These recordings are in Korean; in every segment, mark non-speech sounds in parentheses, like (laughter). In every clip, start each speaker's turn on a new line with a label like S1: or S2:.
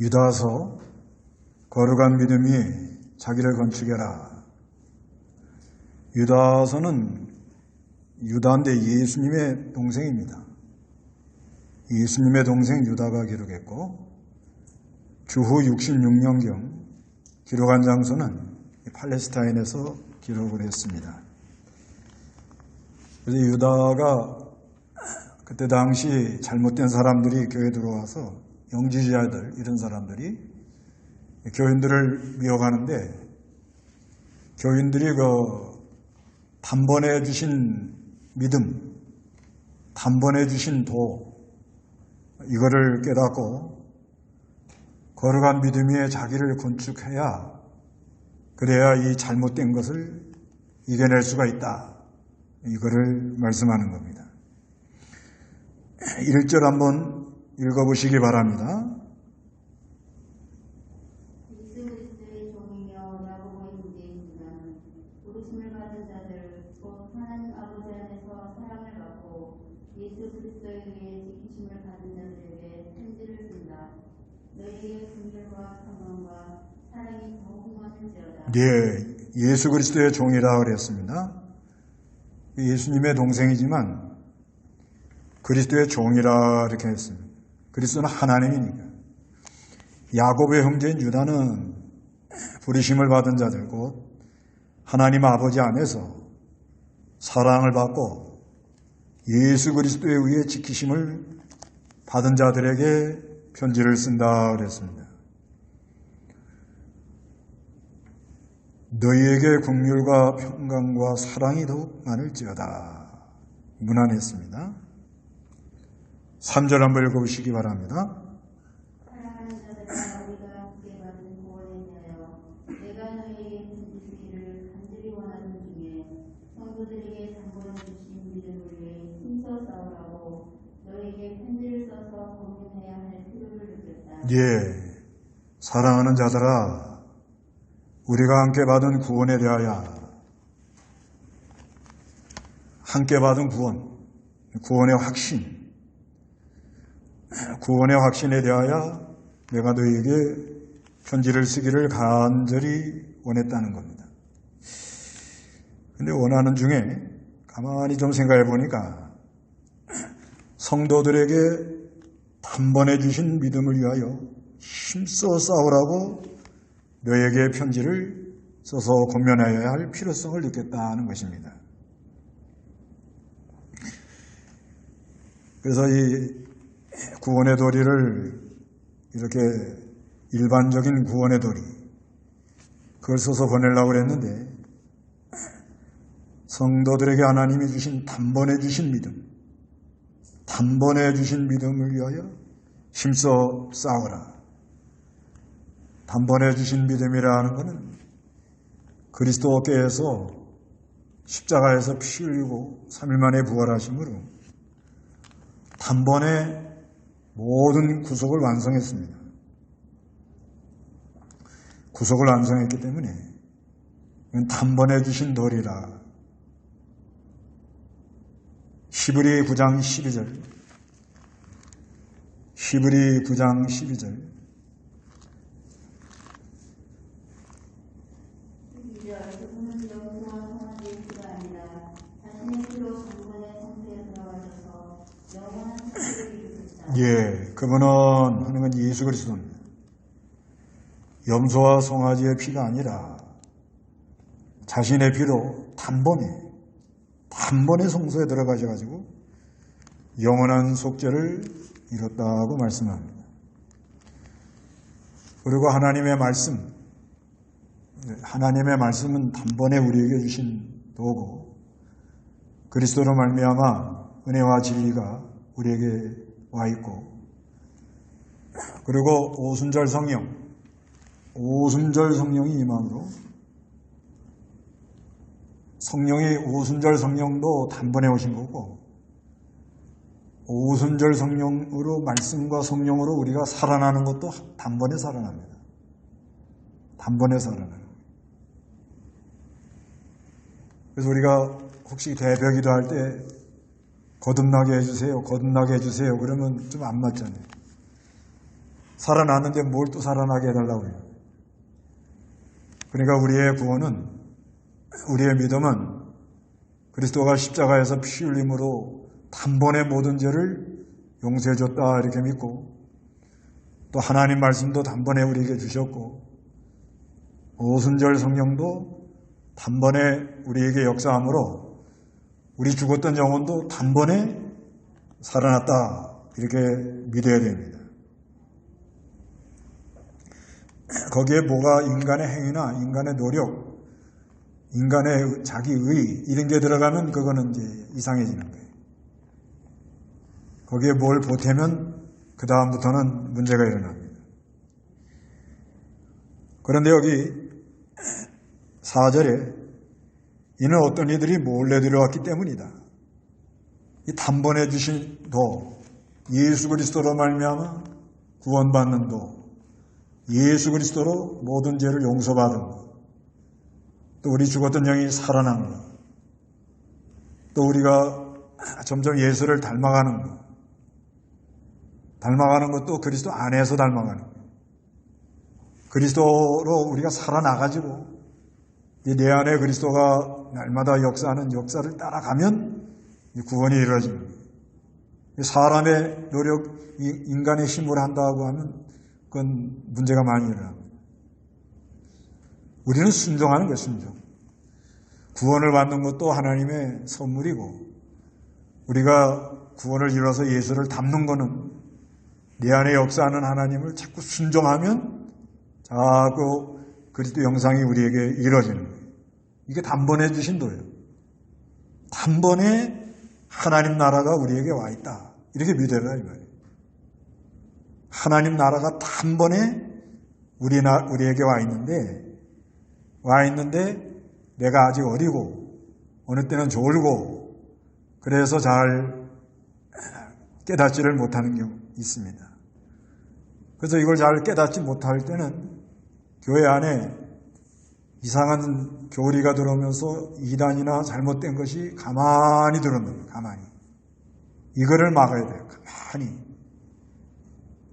S1: 유다서 거룩한 믿음이 자기를 건축해라. 유다서는 유다인데 예수님의 동생입니다. 예수님의 동생 유다가 기록했고 주후 66년경 기록한 장소는 팔레스타인에서 기록을 했습니다. 그래서 유다가 그때 당시 잘못된 사람들이 교회에 들어와서 영지자들 이런 사람들이 교인들을 미워가는데 교인들이 그 단번에 주신 믿음, 단번에 주신 도 이거를 깨닫고 거룩한 믿음 위에 자기를 건축해야 그래야 이 잘못된 것을 이겨낼 수가 있다. 이거를 말씀하는 겁니다. (clears throat) 1절 한번 읽어보시기 바랍니다. 네, 예수 그리스도의 종이라 그랬습니다. 예수님의 동생이지만 그리스도의 종이라 이렇게 했습니다. 그리스도는 하나님이니까. 야곱의 형제인 유다는 부르심을 받은 자들 곧 하나님 아버지 안에서 사랑을 받고 예수 그리스도에 의해 지키심을 받은 자들에게 편지를 쓴다 그랬습니다. 너희에게 국률과 평강과 사랑이 더욱 많을지어다. 문안했습니다. 3절 한번 읽어보시기 바랍니다.
S2: 사랑하는 자들아 우리가 함께 받은 구원에 대하여 내가 너희에게 편지 주기를 간절히 원하는 중에 성도들에게 당부해 주신 믿음을 위해 힘써 싸우라고 너희에게 편지를 써서 공유해야 할 필요를 느꼈다.
S1: 예, 사랑하는 자들아, 우리가 함께 받은 구원에 대하여 함께 받은 구원, 구원의 확신, 구원의 확신에 대하여 내가 너희에게 편지를 쓰기를 간절히 원했다는 겁니다. 근데 원하는 중에 가만히 좀 생각해 보니까 성도들에게 단번에 주신 믿음을 위하여 힘써 싸우라고 너에게 편지를 써서 권면하여야 할 필요성을 느꼈다는 것입니다. 그래서 이 구원의 도리를 이렇게 일반적인 구원의 도리 그걸 써서 보내려고 했는데 성도들에게 하나님이 주신 단번에 주신 믿음 단번에 주신 믿음을 위하여 힘써 싸워라. 단번에 주신 믿음이라는 것은 그리스도께서 십자가에서 피 흘리고 3일 만에 부활하심으로 단번에 모든 구속을 완성했습니다. 구속을 완성했기 때문에 이건 단번에 주신 도리라. 히브리 9장 12절 히브리 9장 12절
S2: 이제 그분은 영원한 성화의 피가 아니라 자신의 피로 정권의 상태에 들어가셔서 영원한 생기를 이루셨다.
S1: 예, 그분은 하는 건 예수 그리스도입니다. 염소와 송아지의 피가 아니라 자신의 피로 단번에 단번에 성소에 들어가셔가지고 영원한 속죄를 이뤘다고 말씀합니다. 그리고 하나님의 말씀, 하나님의 말씀은 단번에 우리에게 주신 도구, 그리스도로 말미암아 은혜와 진리가 우리에게 와 있고, 그리고 오순절 성령, 오순절 성령이 임함으로 성령이 오순절 성령도 단번에 오신 거고 오순절 성령으로 말씀과 성령으로 우리가 살아나는 것도 단번에 살아납니다. 단번에 살아나는 거예요. 그래서 우리가 혹시 대벽 기도 할 때 거듭나게 해주세요. 거듭나게 해주세요. 그러면 좀 안 맞잖아요. 살아났는데 뭘 또 살아나게 해달라고 그래요. 그러니까 우리의 구원은, 우리의 믿음은 그리스도가 십자가에서 피 흘림으로 단번에 모든 죄를 용서해 줬다 이렇게 믿고 또 하나님 말씀도 단번에 우리에게 주셨고 오순절 성령도 단번에 우리에게 역사함으로 우리 죽었던 영혼도 단번에 살아났다 이렇게 믿어야 됩니다. 거기에 뭐가 인간의 행위나 인간의 노력, 인간의 자기 의 이런 게 들어가면 그거는 이제 이상해지는 거예요. 거기에 뭘 보태면 그 다음부터는 문제가 일어납니다. 그런데 여기 4절에 이는 어떤 이들이 몰래 들어왔기 때문이다. 이 단번에 주신 도 예수 그리스도로 말미암아 구원받는 도 예수 그리스도로 모든 죄를 용서받은 것, 또 우리 죽었던 영이 살아난 것, 또 우리가 점점 예수를 닮아가는 것, 닮아가는 것도 그리스도 안에서 닮아가는 것, 그리스도로 우리가 살아나가지고 내 안에 그리스도가 날마다 역사하는 역사를 따라가면 구원이 이루어집니다. 사람의 노력, 인간의 힘을 한다고 하면 그건 문제가 많이 일어납니다. 우리는 순종하는 거예요, 순종. 구원을 받는 것도 하나님의 선물이고, 우리가 구원을 이뤄서 예수를 담는 것은 내 안에 역사하는 하나님을 자꾸 순종하면 자꾸 그리스도 영상이 우리에게 이루어지는 거예요. 이게 단번에 주신 도예요. 단번에 하나님 나라가 우리에게 와 있다. 이렇게 믿어라, 이 말이에요. 하나님 나라가 단번에 우리 나, 우리에게 와 있는데, 와 있는데, 내가 아직 어리고, 어느 때는 졸고, 그래서 잘 깨닫지를 못하는 경우 있습니다. 그래서 이걸 잘 깨닫지 못할 때는 교회 안에 이상한 교리가 들어오면서 이단이나 잘못된 것이 가만히 들어옵니다. 가만히. 이거를 막아야 돼요. 가만히.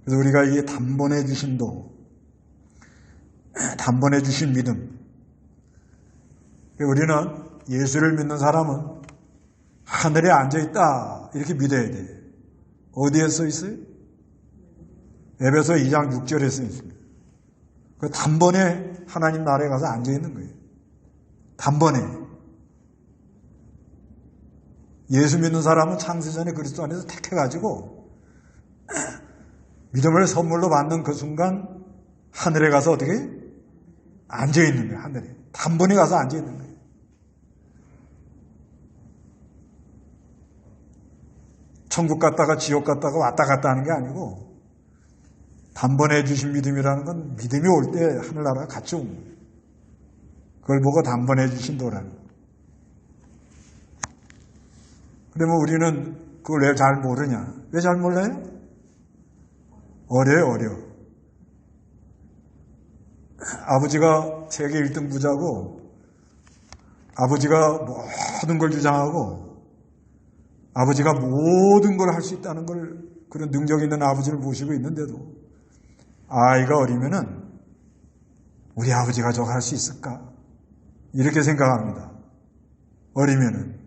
S1: 그래서 우리가 이 단번에 주신 도, (clears throat) 단번에 주신 믿음. 우리는 예수를 믿는 사람은 하늘에 앉아 있다. 이렇게 믿어야 돼요. 어디에 써 있어요? 에베소 2장 6절에 써 있습니다. 그 단번에 하나님 나라에 가서 앉아 있는 거예요. 단번에. 예수 믿는 사람은 창세전에 그리스도 안에서 택해가지고 (clears throat) 믿음을 선물로 받는 그 순간 하늘에 가서 어떻게 앉아 있는 거예요. 하늘에 단번에 가서 앉아 있는 거예요. 천국 갔다가 지옥 갔다가 왔다 갔다 하는 게 아니고 단번에 주신 믿음이라는 건 믿음이 올 때 하늘나라가 같이 온 거예요. 그걸 보고 단번에 주신 도라는. 그러면 우리는 그걸 왜 잘 모르냐? 왜 잘 몰라요? 어려요, 어려. 아버지가 세계 1등 부자고, 아버지가 모든 걸 주장하고, 아버지가 모든 걸 할 수 있다는 걸 그런 능력 있는 아버지를 모시고 있는데도 아이가 어리면은 우리 아버지가 저거 할 수 있을까? 이렇게 생각합니다. 어리면은.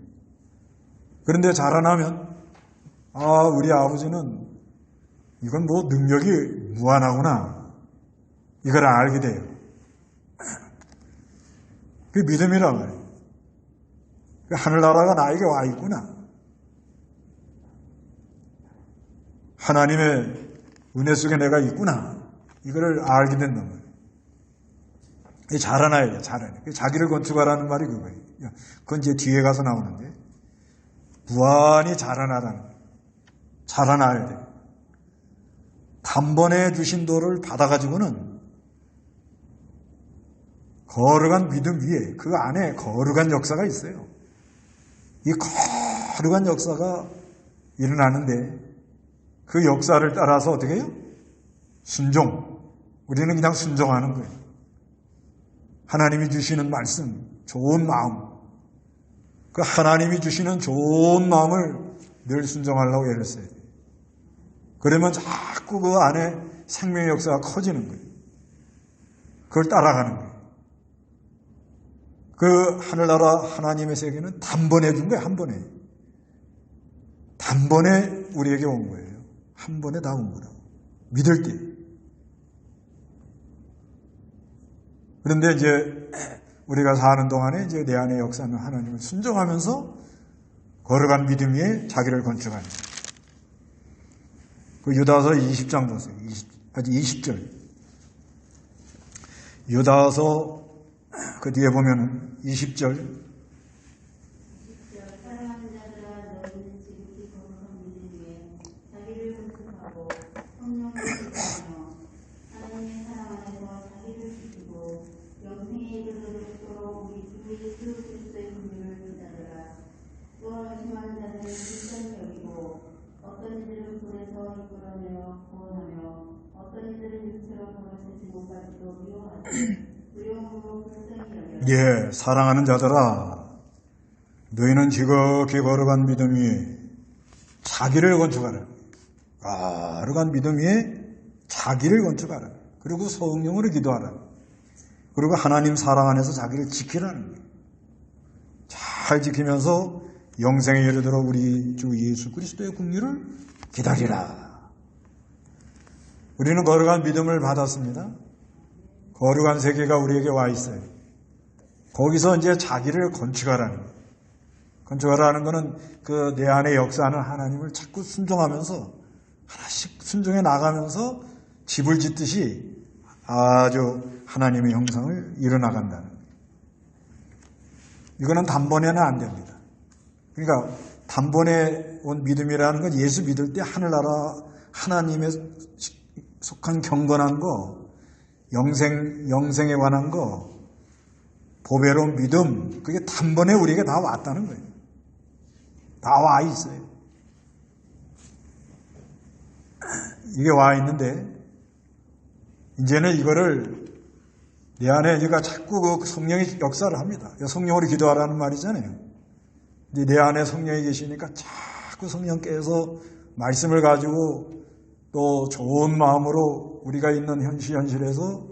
S1: 그런데 자라나면, 아, 우리 아버지는 이건 뭐 능력이 무한하구나. 이걸 알게 돼요. (clears throat) 그 믿음이란 말이에요. 그 하늘나라가 나에게 와 있구나. 하나님의 은혜 속에 내가 있구나. 이거를 알게 말이에요. 자라나야 돼, 자라나. 자기를 건축하라는 말이 그거예요. 그건 이제 뒤에 가서 나오는데. 무한히 거예요. 자라나야 돼. 단번에 주신 도를 받아가지고는 거룩한 믿음 위에 그 안에 거룩한 역사가 있어요. 이 거룩한 역사가 일어나는데 그 역사를 따라서 어떻게 해요? 순종. 우리는 그냥 순종하는 거예요. 하나님이 주시는 말씀, 좋은 마음. 그 하나님이 주시는 좋은 마음을 늘 순종하려고 애를 써야 돼요. 그러면 자꾸 그 안에 생명의 역사가 커지는 거예요. 그걸 따라가는 거예요. 그 하늘나라 하나님의 세계는 단번에 준 거예요, 한 번에. 단번에 우리에게 온 거예요. 한 번에 다 온 거라고. 믿을 때. 그런데 이제 우리가 사는 동안에 이제 내 안에 역사는 하나님을 순종하면서 걸어간 믿음 위에 자기를 건축하는. 그 유다서 20장 보세요. 20, 아직 20절. 유다서 그 뒤에 보면 20절.
S2: 사랑하는 자들아 너희는 지극히 거룩한 믿음 위에 자기를 건축하고 성령을 지키며 하나님의 사랑 안에서 자기를 지키고 영생에 이르도록 우리 주 예수 그리스도의 긍휼을 기다려라 또 의심하는 자들은 불쌍히 여기고 어떤 이들은 불에서 이끌어내어 구원하며 어떤 이들은 육체로 버릇을 지고까지도 미워하지 두려움으로 불쌍히 여겨라
S1: 예, 사랑하는 자들아, 너희는 지극히 거룩한 믿음 위에 자기를 건축하라. 거룩한 믿음 위에 자기를 건축하라. 그리고 성령으로 기도하라. 그리고 하나님 사랑 안에서 자기를 지키라는. 잘 지키면서 영생에 이르도록 우리 주 예수 그리스도의 국리를 기다리라. 우리는 거룩한 믿음을 받았습니다. 거룩한 세계가 우리에게 와 있어요. 거기서 이제 자기를 건축하라는 거예요. 건축하라는 것은 그내 안에 역사하는 하나님을 자꾸 순종하면서 하나씩 순종해 나가면서 집을 짓듯이 아주 하나님의 형상을 이뤄나간다는 거예요. 이거는 단번에는 안 됩니다. 그러니까 단번에 온 믿음이라는 건 예수 믿을 때 하늘나라 하나님의 속한 경건한 거, 영생, 영생에 관한 거, 보배로운 믿음, 그게 단번에 우리에게 다 왔다는 거예요. 다 와 있어요. 이게 와 있는데, 이제는 이거를 내 안에 제가 자꾸 그 성령이 역사를 합니다. 성령으로 기도하라는 말이잖아요. 내 안에 성령이 계시니까 자꾸 성령께서 말씀을 가지고 또 좋은 마음으로 우리가 있는 현실 현실에서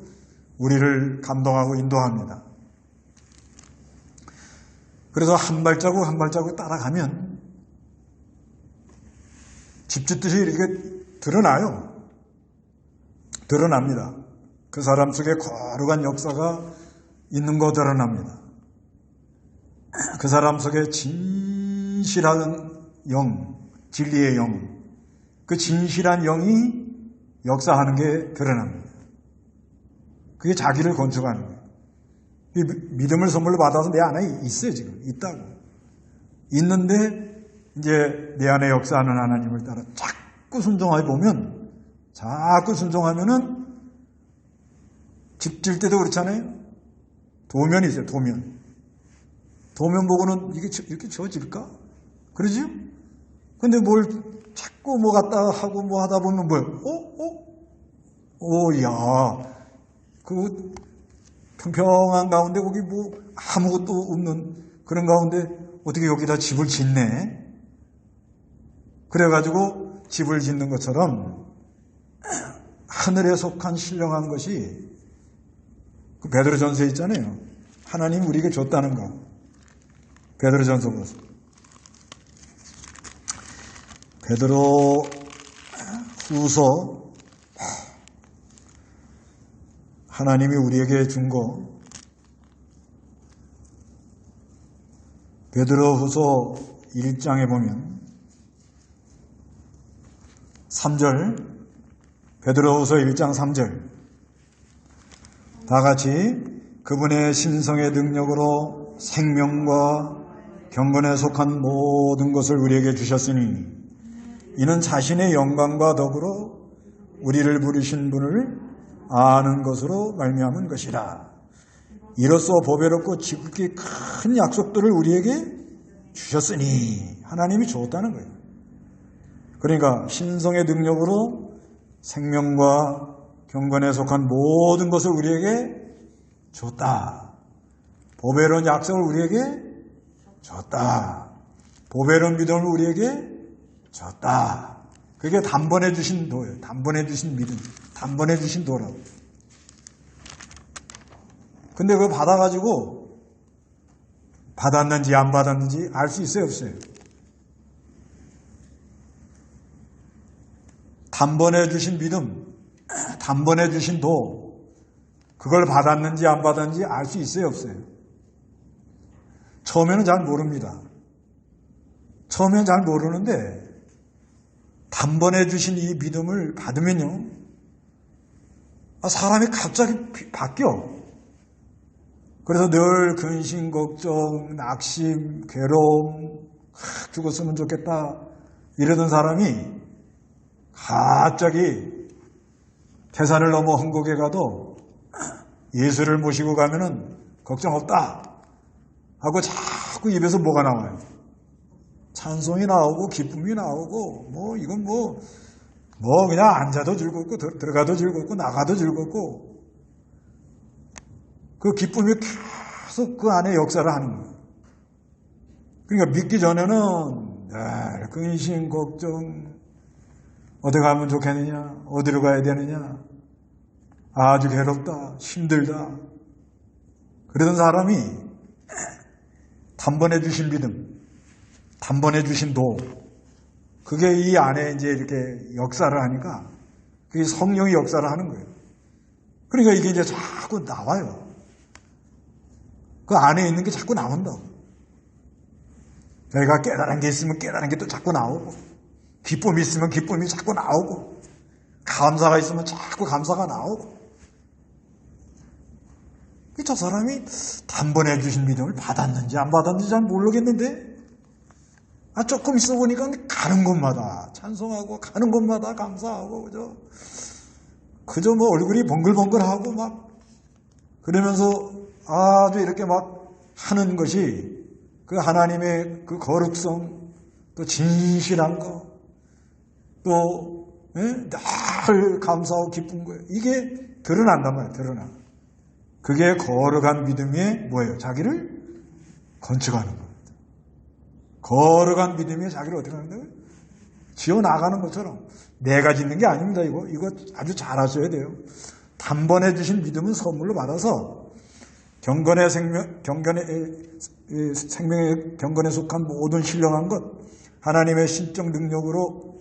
S1: 우리를 감동하고 인도합니다. 그래서 한 발자국 한 발자국 따라가면 집 짓듯이 이렇게 드러나요. 드러납니다. 그 사람 속에 거룩한 역사가 있는 거 드러납니다. 그 사람 속에 진실한 영, 진리의 영, 그 진실한 영이 역사하는 게 드러납니다. 그게 자기를 건축하는 거예요. 이 믿음을 선물로 받아서 내 안에 있어요, 지금. 있다고. 있는데, 이제 내 안에 역사하는 하나님을 따라 자꾸 순종해 보면, 자꾸 순종하면은, 집질 때도 그렇잖아요? 도면이 있어요, 도면. 도면 보고는 이게 이렇게 지어질까? 그러지? 근데 뭘 자꾸 뭐 갖다 하고 뭐 하다 보면 뭐야? 어? 어? 오, 야. 그 평평한 가운데 거기 뭐 아무것도 없는 그런 가운데 어떻게 여기다 집을 짓네? 그래가지고 집을 짓는 것처럼 하늘에 속한 신령한 것이 그 베드로전서에 있잖아요. 하나님 우리에게 줬다는 거. 베드로전서 보세요. 베드로 후서 하나님이 우리에게 준 거. 베드로 후서 1장에 보면 3절 베드로 후서 1장 3절 다 같이 그분의 신성의 능력으로 생명과 경건에 속한 모든 것을 우리에게 주셨으니 이는 자신의 영광과 더불어 우리를 부르신 분을 아는 것으로 말미암은 것이라. 이로써 보배롭고 지극히 큰 약속들을 우리에게 주셨으니 하나님이 주었다는 거예요. 그러니까 신성의 능력으로 생명과 경건에 속한 모든 것을 우리에게 줬다. 보배로운 약속을 우리에게 줬다. 보배로운 믿음을 우리에게 줬다. 그게 단번에 주신 도예요. 단번에 주신 믿음. 단번에 주신 도라고. 근데 그거 받아가지고 받았는지 안 받았는지 알 수 있어요, 없어요? 단번에 주신 믿음, (clears throat) 단번에 주신 도, 그걸 받았는지 안 받았는지 알 수 있어요, 없어요? 처음에는 잘 모릅니다. 처음에는 잘 모르는데, 단번에 주신 이 믿음을 받으면요, 아, 사람이 갑자기 바뀌어. 그래서 늘 근심, 걱정, 낙심, 괴로움, 죽었으면 좋겠다. 이러던 사람이 갑자기 태산을 넘어 흥곡에 가도 예수를 모시고 가면은 걱정 없다. 하고 자꾸 입에서 뭐가 나와요. 찬송이 나오고 기쁨이 나오고 뭐 이건 뭐뭐 그냥 앉아도 즐겁고 들어가도 즐겁고 나가도 즐겁고 그 기쁨이 계속 그 안에 역사를 하는 거예요. 그러니까 믿기 전에는 늘 근심 걱정 어디 가면 좋겠느냐 어디로 가야 되느냐. 아주 괴롭다 힘들다. 그러던 사람이 단번에 주신 믿음 단번에 주신 도 그게 이 안에 이제 이렇게 역사를 하니까 그게 성령이 역사를 하는 거예요. 그러니까 이게 이제 자꾸 나와요. 그 안에 있는 게 자꾸 나온다고. 내가 깨달은 게 있으면 깨달은 게 또 자꾸 나오고, 기쁨이 있으면 기쁨이 자꾸 나오고, 감사가 있으면 자꾸 감사가 나오고. 저 사람이 단번에 주신 믿음을 받았는지 안 받았는지 잘 모르겠는데, 아, 조금 있어 보니까 가는 곳마다 찬송하고 가는 곳마다 감사하고 그죠? 그저 뭐 얼굴이 번글번글하고 막 그러면서 아주 이렇게 막 하는 것이 그 하나님의 그 거룩성 또 진실한 거 또, 예? 늘 감사하고 기쁜 거예요. 이게 드러난단 말이에요. 드러나. 그게 거룩한 믿음의 뭐예요? 자기를 건축하는 거예요. 거룩한 믿음이 자기를 어떻게 하는다고요? 지어 나가는 것처럼 내가 짓는 게 아닙니다. 이거 이거 아주 잘하셔야 돼요. 단번에 주신 믿음은 선물로 받아서 경건의 생명 경건의 생명의 경건에 속한 모든 신령한 것 하나님의 신적 능력으로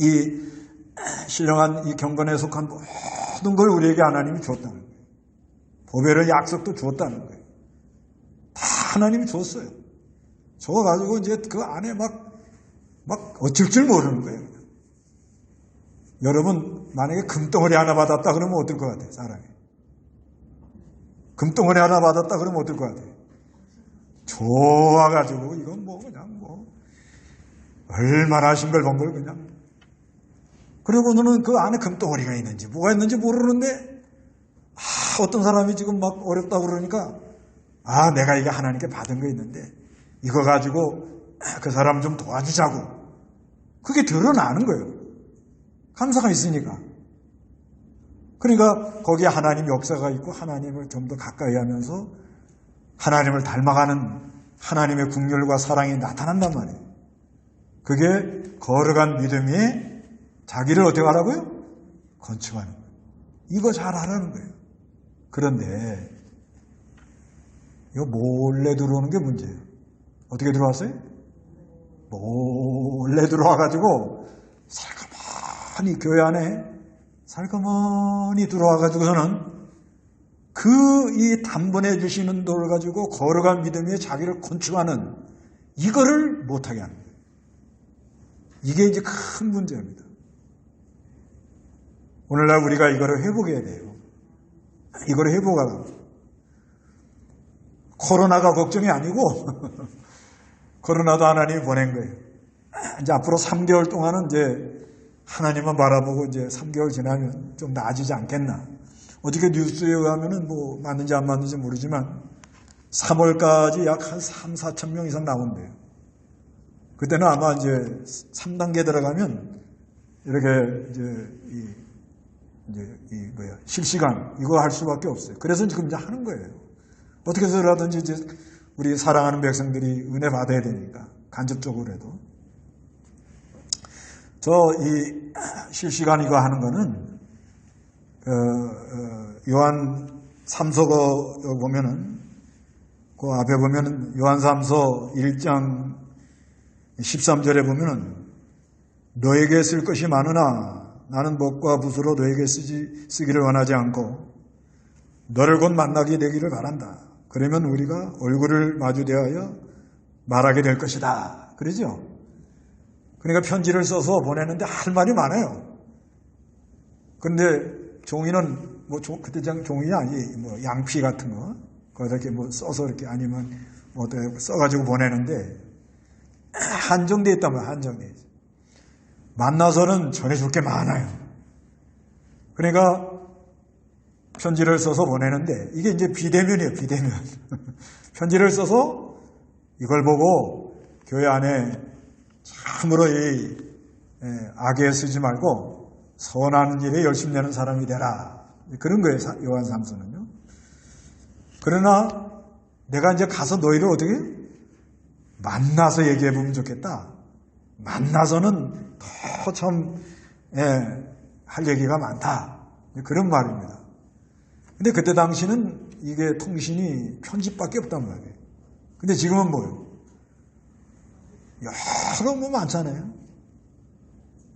S1: 이 신령한 이 경건에 속한 모든 걸 우리에게 하나님이 줬다는 거예요. 보배를 약속도 줬다는 거예요. 다 하나님이 줬어요. 줘가지고 이제 그 안에 막, 막 어쩔 줄 모르는 거예요. 여러분, 만약에 금덩어리 하나 받았다 그러면 어떨 것 같아요, 사람이? 금덩어리 하나 받았다 그러면 어떨 것 같아요? 좋아가지고, 이건 뭐, 그냥 뭐, 얼마나 싱글벙글 그냥. 그리고 너는 그 안에 금덩어리가 있는지, 뭐가 있는지 모르는데, 아, 어떤 사람이 지금 막 어렵다고 그러니까, 아, 내가 이게 하나님께 받은 거 있는데, 이거 가지고 그 사람 좀 도와주자고. 그게 드러나는 거예요. 감사가 있으니까. 그러니까 거기에 하나님 역사가 있고 하나님을 좀 더 가까이 하면서 하나님을 닮아가는 하나님의 국렬과 사랑이 나타난단 말이에요. 그게 거룩한 믿음이 자기를 어떻게 하라고요? 건축하는 거예요. 이거 잘 하라는 거예요. 그런데 이거 몰래 들어오는 게 문제예요. 어떻게 들어왔어요? 몰래 들어와가지고 살가머니 교회 안에 살가머니 들어와가지고서는 그 이 단번에 주시는 돌을 가지고 걸어간 믿음에 자기를 건축하는 이거를 못하게 하는 거예요. 이게 이제 큰 문제입니다. 오늘날 우리가 이거를 회복해야 돼요. 이거를 회복하라. 코로나가 걱정이 아니고 (laughs) 코로나도 하나님이 보낸 거예요. 이제 앞으로 3개월 동안은 이제 하나님만 바라보고 이제 3개월 지나면 좀 나아지지 않겠나. 어떻게 뉴스에 의하면은 뭐 맞는지 안 맞는지 모르지만 3월까지 약 한 3, 4천 명 이상 나온대요. 그때는 아마 이제 3단계 들어가면 이렇게 이제 이, 이제 이 뭐야 실시간 이거 할 수밖에 없어요. 그래서 지금 이제 하는 거예요. 어떻게 해서라든지 이제 우리 사랑하는 백성들이 은혜 받아야 되니까 간접적으로라도 저 이 실시간 이거 하는 거는 어, 어, 요한 3서거 보면은 그 앞에 보면은 요한 3서 1장 13절에 보면은 너에게 쓸 것이 많으나 나는 먹과 붓으로 너에게 쓰지, 쓰기를 원하지 않고 너를 곧 만나게 되기를 바란다. 그러면 우리가 얼굴을 마주 대하여 말하게 될 것이다. 그러죠? 그러니까 편지를 써서 보내는데 할 말이 많아요. 그런데 종이는 뭐 종, 그때 장 종이 아니 뭐 양피 같은 거 거기다 이렇게 뭐 써서 이렇게 아니면 뭐 써가지고 보내는데 한정돼 있다면 한정돼 있어. 만나서는 전해줄 게 많아요. 그러니까 편지를 써서 보내는데 이게 이제 비대면이에요, 비대면. (laughs) 편지를 써서 이걸 보고 교회 안에 참으로 이 예, 악에 쓰지 말고 선한 일에 열심히 내는 사람이 되라. 그런 거예요, 요한 삼서는요. 그러나 내가 이제 가서 너희를 어떻게 만나서 얘기해 보면 좋겠다. 만나서는 더 참, 예, 할 얘기가 많다. 그런 말입니다. 근데 그때 당시는 이게 통신이 편집밖에 없단 말이에요. 근데 지금은 뭐예요? 여러 뭐 많잖아요.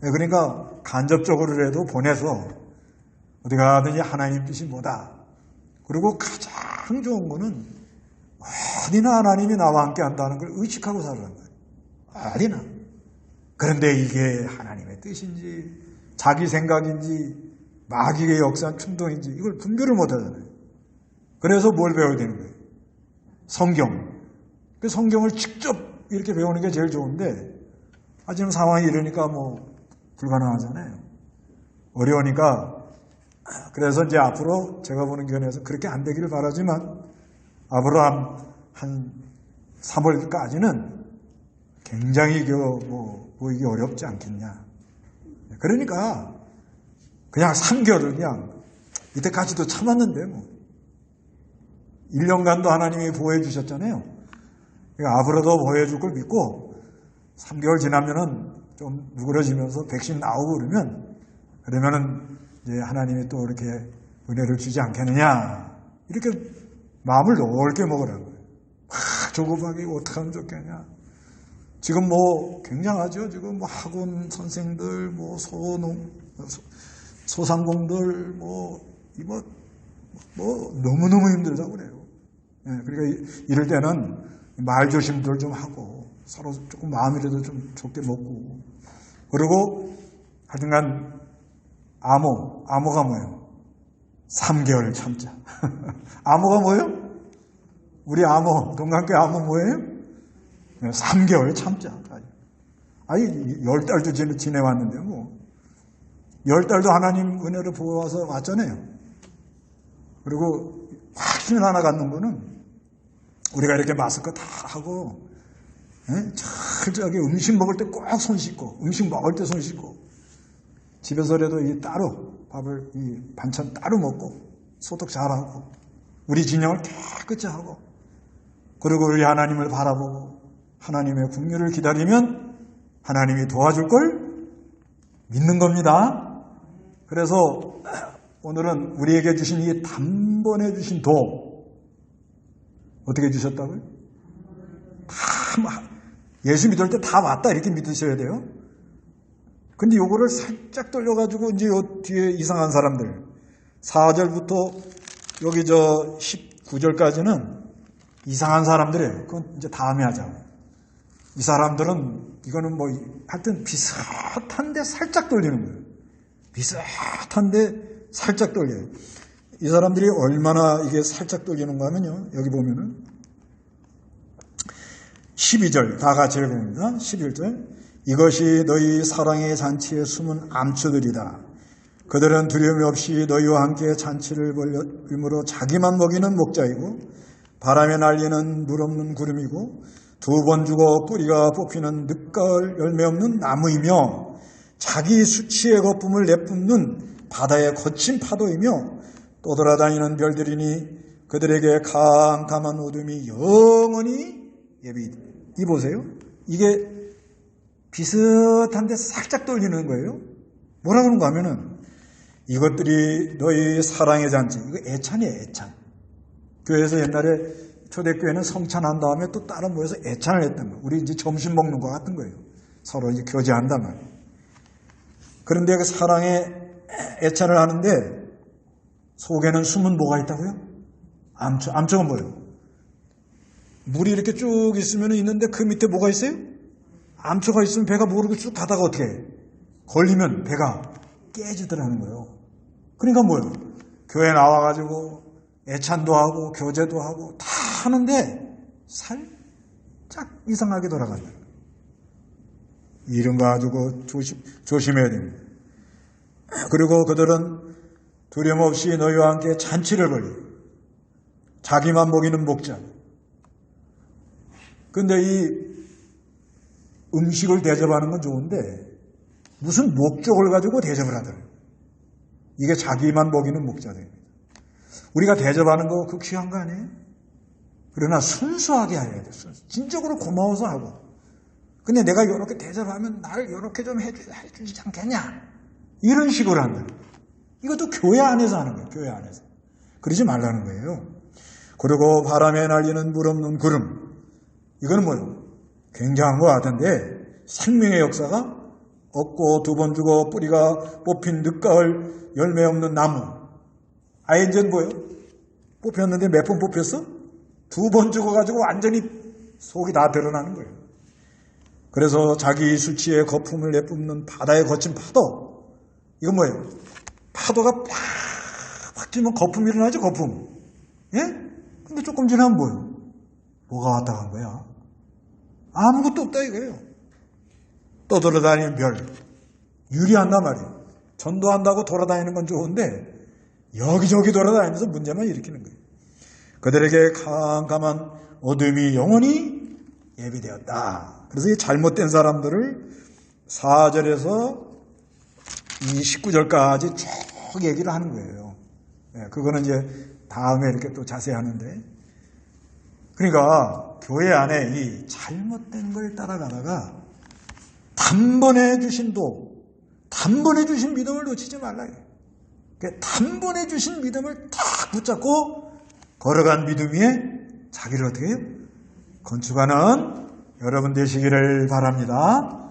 S1: 예, 그러니까 간접적으로라도 보내서 어디 가든지 하나님 뜻이 뭐다. 그리고 가장 좋은 거는 어디나 하나님이 나와 함께 한다는 걸 의식하고 살아는 거예요. 어디나. 그런데 이게 하나님의 뜻인지 자기 생각인지 마귀의 역사한 충동인지 이걸 분별을 못 하잖아요. 그래서 뭘 배워야 되는 거예요? 성경. 그 성경을 직접 이렇게 배우는 게 제일 좋은데 아 지금 상황이 이러니까 뭐 불가능하잖아요. 어려우니까 그래서 이제 앞으로 제가 보는 견해에서 그렇게 안 되기를 바라지만 앞으로 한, 한 3월까지는 굉장히 뭐 보이기 어렵지 않겠냐. 그러니까 그냥 3개월을 그냥 이때까지도 참았는데 뭐 1년간도 하나님이 보호해 주셨잖아요. 그러니까 앞으로도 보호해 줄 걸 믿고 3개월 지나면은 좀 누그러지면서 백신 나오고 그러면 그러면은 이제 하나님이 또 이렇게 은혜를 주지 않겠느냐 이렇게 마음을 넓게 먹으라고요. 아, 조급하게 어떻게 하면 좋겠냐. 지금 뭐 굉장하죠. 지금 뭐 학원 선생들, 뭐 소농, 소상공들, 뭐 이거 뭐 너무너무 힘들다고 그래요. 예, 그러니까 이럴 때는 말 조심들 좀 하고 서로 조금 마음이라도 좀 좋게 먹고 그리고 하여튼간 암호, 암호가 뭐예요? 3개월 참자. (laughs) 암호가 뭐예요? 우리 암호, 동강교 암호 뭐예요? 3개월 참자. 아니, 열 달도 지내왔는데, 뭐. 열 달도 하나님 은혜를 보아서 왔잖아요. 그리고 확신 하나 갖는 거는 우리가 이렇게 마스크 다 하고, 예? 철저하게 음식 먹을 때 꼭 손 씻고, 음식 먹을 때 손 씻고, 집에서라도 이 따로 밥을, 이 반찬 따로 먹고, 소독 잘하고, 우리 진영을 깨끗이 하고, 그리고 우리 하나님을 바라보고, 하나님의 국류를 기다리면 하나님이 도와줄 걸 믿는 겁니다. 그래서 오늘은 우리에게 주신 이 단번에 주신 도 어떻게 주셨다고요? 다 예수 믿을 때다 맞다 이렇게 믿으셔야 돼요. 근데 요거를 살짝 돌려가지고 이제 요 뒤에 이상한 사람들 4절부터 여기 저 19절까지는 이상한 사람들이에요. 그건 이제 다음에 하자고. 이 사람들은 이거는 뭐 하여튼 비슷한데 살짝 돌리는 거예요. 비슷한데 살짝 돌려요. 이 사람들이 얼마나 이게 살짝 돌리는가 하면요. 여기 보면은 12절 다 같이 읽어봅니다. 11절 이것이 너희 사랑의 잔치에 숨은 암초들이다. 그들은 두려움이 없이 너희와 함께 잔치를 벌림으로 자기만 먹이는 목자이고 바람에 날리는 물 없는 구름이고 두번 죽어 뿌리가 뽑히는 늦가을 열매 없는 나무이며 자기 수치의 거품을 내뿜는 바다의 거친 파도이며 떠돌아다니는 별들이니 그들에게 캄캄한 어둠이 영원히 예비. 이 보세요. 이게 비슷한데 살짝 떨리는 거예요. 뭐라 그런가 하면은 이것들이 너희 사랑의 잔치. 이거 애찬이에요, 애찬. 교회에서 옛날에 초대교회는 성찬한 다음에 또 따로 모여서 애찬을 했단 말이에요. 우리 이제 점심 먹는 것 같은 거예요. 서로 이제 교제한단 말이에요. 그런데 그 사랑의 애찬을 하는데 속에는 숨은 뭐가 있다고요? 암초, 암초가 뭐예요? 물이 이렇게 쭉 있으면 있는데 그 밑에 뭐가 있어요? 암초가 있으면 배가 모르고 쭉 가다가 어떻게 해? 걸리면 배가 깨지더라는 거예요. 그러니까 뭐예요? 교회 나와가지고 애찬도 하고 교제도 하고 다 하는데 살짝 이상하게 돌아간다. 거 가지고 조심, 조심해야 됩니다. 그리고 그들은 두려움 없이 너희와 함께 잔치를 벌리 자기만 먹이는 목자. 근데 이 음식을 대접하는 건 좋은데 무슨 목적을 가지고 대접을 하더래요. 이게 자기만 먹이는 목자들입니다. 우리가 대접하는 거 그 귀한 거 아니에요? 그러나 순수하게 해야 돼. 순수. 진적으로 고마워서 하고. 근데 내가 이렇게 대접하면 날 이렇게 좀 해주, 해주지 않겠냐? 이런 식으로 한다. 이것도 교회 안에서 하는 거예요. 교회 안에서. 그러지 말라는 거예요. 그리고 바람에 날리는 물 없는 구름. 이거는 뭐예요? 굉장한 것 같은데 생명의 역사가 없고 두 번 주고 뿌리가 뽑힌 늦가을 열매 없는 나무. 아예 이제 뭐예요? 뽑혔는데 몇 번 뽑혔어? 두번 죽어가지고 완전히 속이 다 드러나는 거예요. 그래서 자기 수치의 거품을 내뿜는 바다에 거친 파도. 이건 뭐예요? 파도가 팍팍 치면 거품이 일어나죠, 거품. 예? 근데 조금 지나면 뭐예요? 뭐가 왔다 간 거야? 아무것도 없다 이거예요. 떠돌아다니는 별. 유리한단 말이에요. 전도한다고 돌아다니는 건 좋은데 여기저기 돌아다니면서 문제만 일으키는 거예요. 그들에게 캄캄한 어둠이 영원히 예비되었다. 그래서 이 잘못된 사람들을 4절에서 이 19절까지 쭉 얘기를 하는 거예요. 네, 그거는 이제 다음에 이렇게 또 자세히 하는데. 그러니까 교회 안에 이 잘못된 걸 따라가다가 단번에 주신 도, 단번에 주신 믿음을 놓치지 말라. 단번에 주신 믿음을 딱 붙잡고 걸어간 믿음 위에 자기를 어떻게 해요? 건축하는 여러분 되시기를 바랍니다.